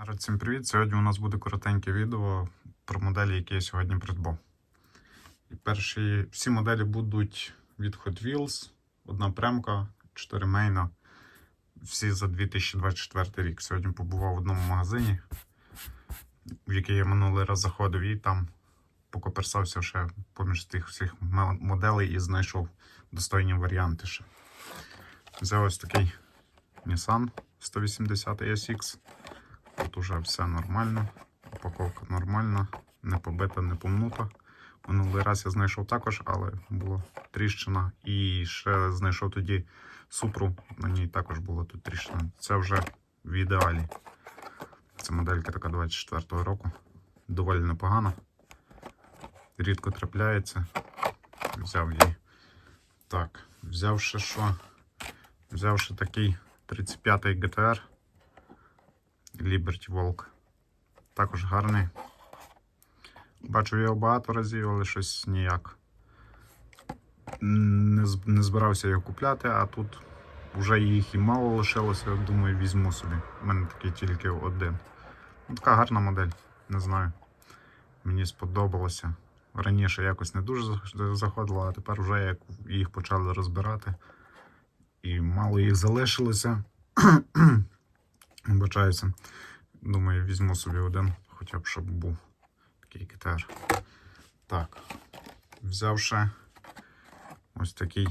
Народ, всім привіт! Сьогодні у нас буде коротеньке відео про моделі, які я сьогодні придбав. І перші всі моделі будуть від Hot Wheels, одна премка, 4 мейна. Всі за 2024 рік. Сьогодні побував в одному магазині, в який я минулий раз заходив, і там покоперсався ще поміж тих всіх моделей і знайшов достойні варіанти ще. Взяв ось такий Nissan 180 SX. Тут уже все нормально, упаковка нормальна, не побита, не помнута. Минулий раз я знайшов також, але була тріщина. І ще знайшов тоді супру, на ній також була тут тріщина. Це вже в ідеалі. Це моделька така 24-го року. Доволі непогана. Рідко трапляється. Взяв її. Так, взявши що? Взявши такий 35-й GTR. Liberty Walk. Також гарний. Бачив його багато разів, але щось ніяк. Не, збирався його купляти, а тут вже їх і мало лишилося. Думаю, візьму собі. У мене такий тільки один. Ну, така гарна модель, не знаю. Мені сподобалося. Раніше якось не дуже заходило, а тепер вже як їх почали розбирати. І мало їх залишилося. Вибачаюся. Думаю, візьму собі один, хоча б щоб був такий КТР. Так. Взявши ось такий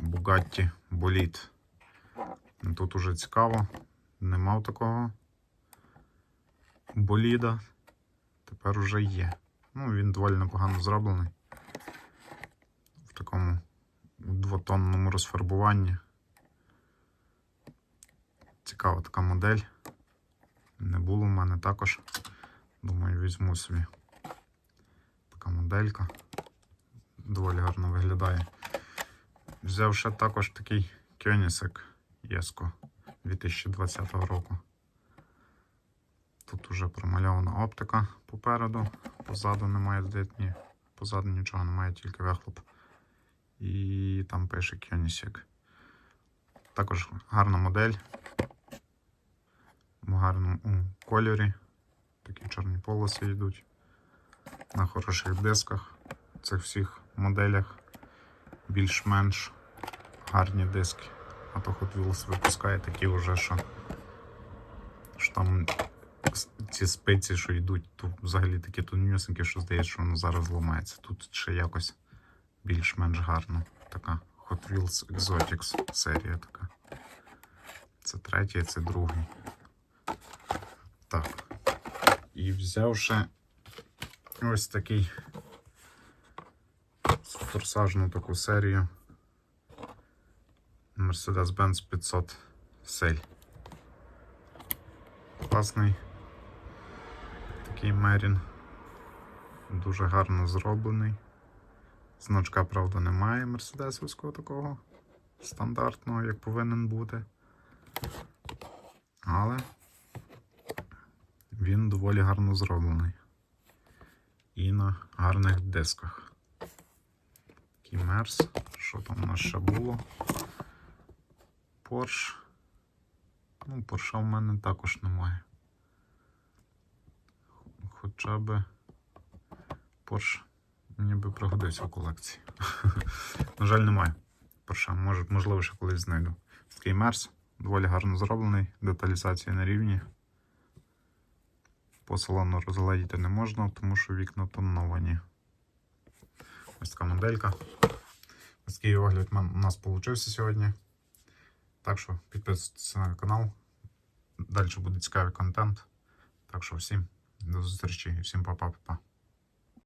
Bugatti. Ну, Тут уже цікаво. Не мав такого боліда. Тепер уже є. Ну, він доволі непогано зроблений. В такому двотонному розфарбуванні. Цікава така модель. Не було в мене також. Думаю, візьму собі. Така моделька. Доволі гарно виглядає. Взяв ще також такий Koenigsegg Єско 2020 року. Тут уже промальована оптика попереду, позаду немає здається, ні, позаду нічого немає, тільки вихлоп. І там пише Koenigsegg. Також гарна модель гарному кольорі. Такі чорні полоси йдуть. На хороших дисках. В цих всіх моделях більш-менш гарні диски. А то Hot Wheels випускає такі вже, що, що там ці спиці, що йдуть, то взагалі такі тонюсенькі, що здається, що воно зараз ламається. Тут ще якось більш-менш гарно. Така Hot Wheels Exotics серія така. Це третій, це другий. І взявши ось такий форсажну таку серію Mercedes-Benz 500 Сель. Класний такий Мерін. Дуже гарно зроблений. Значка, правда, немає мерседесовського такого стандартного, як повинен бути. Але він доволі гарно зроблений. І на гарних дисках. Такий мерс. Що там у нас ще було? Порш. Ну, Порша в мене також немає. Хоча би Порш мені би пригодився в колекції. На жаль, немає. Порша, можливо, ще колись знайду. Такий мерс, доволі гарно зроблений, деталізація на рівні. По салону розгледіти не можна, тому що вікна тоновані. Ось така моделька. Ось такий огляд у нас вийшов сьогодні. Так що підписуйтесь на канал. Далі буде цікавий контент. Так що всім до зустрічі і всім па-па-па-па.